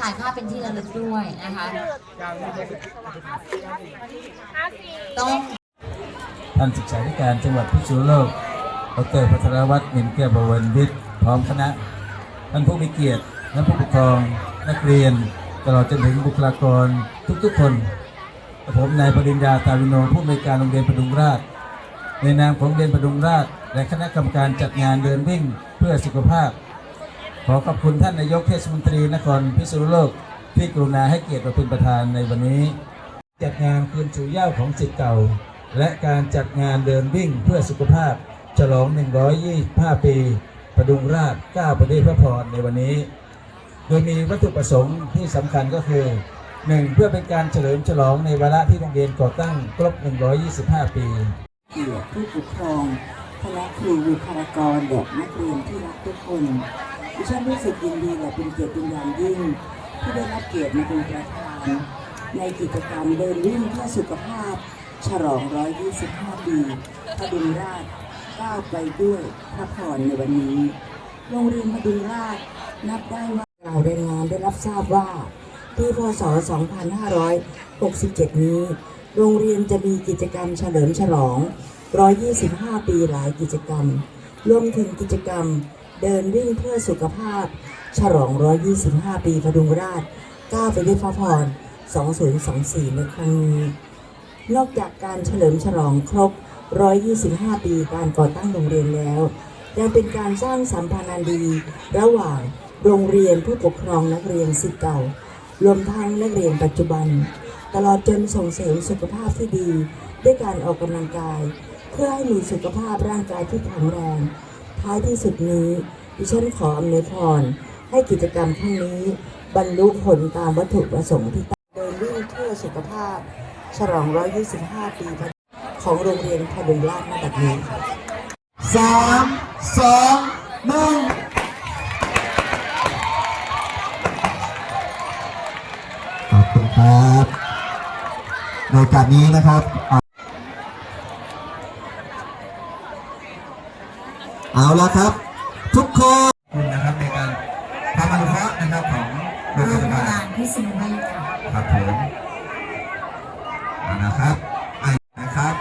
ถ่ายภาพเป็นที่ระลึกด้วยนะคะ ต้องท่านศึกษาธิการจังหวัดพิษณุโลกดรพัทรวัฒน์มินแก้วบวรวิทย์พร้อมคณะ ท่านผู้มีเกียรติท่านผู้ปกครอง นักเรียน ตลอดจนถึงบุคลากรทุกๆคน ผมนายปริญญาตาวิโนผู้อำนวยการโรงเรียนประดุงราช ในนามของโรงเรียนประดุงราช และคณะกรรมการจัดงานเดินวิ่งเพื่อสุขภาพ ขอขอบคุณท่านนายกเทศมนตรีนครพิษณุโลกที่กรุณาให้เกียรติมาเป็นประธานในวันนี้ จัดงานคืนสู่เย้าของสิทธิ์เก่า และการจัดงานเดินวิ่งเพื่อสุขภาพ ฉลอง 125 ปีประดุงราช9ประเทศพระพรในวันนี้ โดยมีวัตถุประสงค์ที่สำคัญก็คือ 1. เพื่อเป็นการเฉลิมฉลองในวาระที่โรงเรียนก่อตั้งครบ 125 ปีเกียรติผู้ปกครองคณะครูบุคลากรและนักเรียนที่รักทุกคน ฉันรู้สึกยินดีและเป็นเกียรติเป็นอย่างยิ่ง ที่ได้รับเกียรติมาเป็นประธาน ในกิจกรรมเดินวิ่งเพื่อสุขภาพ ฉลอง 125 ปีพดุงราชก้าวไปด้วยพระพรในวันนี้ โรงเรียนพดุงราชนับได้ว่าเราได้งานได้รับทราบว่าที่พศ 2567 นี้ โรงเรียนจะมีกิจกรรมเฉลิมฉลอง 125 ปีหลายกิจกรรม รวมถึงกิจกรรม เดินวิ่งเพื่อสุขภาพ ฉลอง 125 ปีพดุงราชก้าวไปด้วยพระพร 2024 ในครั้งนี้นอกจากการเฉลิมฉลองครบ 125 ปีการก่อตั้งโรงเรียนแล้ว ยังเป็นการสร้างสัมพันธ์อันดี ระหว่างโรงเรียนผู้ปกครองนักเรียนสิทธิ์เก่า รวมทั้งนักเรียนปัจจุบัน ตลอดจนส่งเสริมสุขภาพที่ดี ด้วยการออกกำลังกาย เพื่อให้มีสุขภาพร่างกายที่แข็งแรง ท้ายที่สุดนี้ดิฉันขออำนวยพร ให้กิจกรรมครั้งนี้ บรรลุผลตามวัตถุประสงค์ที่ตั้งเดินวิ่งเพื่อสุขภาพ ฉลอง 125 ปีของโรงเรียนพดุงราชมาบัดนี้สามสองหนึ่งขอบคุณครับ ในโอกาสนี้นะครับอ่า เอาละครับ ทุกคนคุณนะครับในการทำอนุเคราะห์นะครับของโรงโรงพพยาบายาลบาลพิษณุโลกค่ะครับผมเอานะครับไอ้นะครับ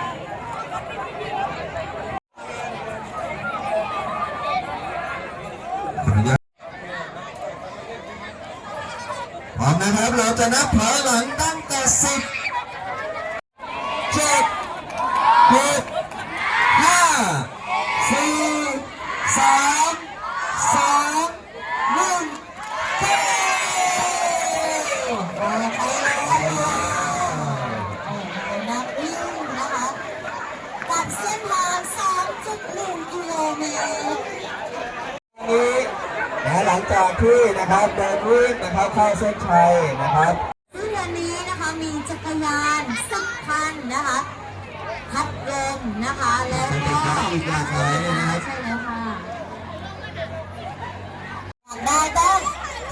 ขออนุญาตพร้อมนะครับเราจะนับถอยหลังตั้งแต่สิบเจ็ดหกห้าสี่สามสองหนึ่งเก้า นักวิ่งนะคะกับเส้นทาง3.1กิโลเมตรนี้นะหลังจากที่นะครับเดินวิ่งนะครับเข้าเส้นชัยนะครับซึ่งวันนี้นะคะมีจักรยานสิบคันนะคะพัดลมนะคะแล้วก็อีกหลากหลายเลยนะครับใช่แล้วค่ะอยากได้ต้อง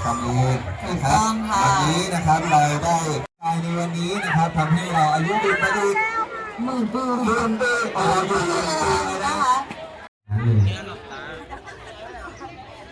ทำนี้นะครับถูกต้องค่ะวันนี้นะครับเราได้ภายในวันนี้นะครับทำให้เราอายุยืนไปอีกหมื่นปียืนปีโอ้ยืนปีเลยนะนะคะนี่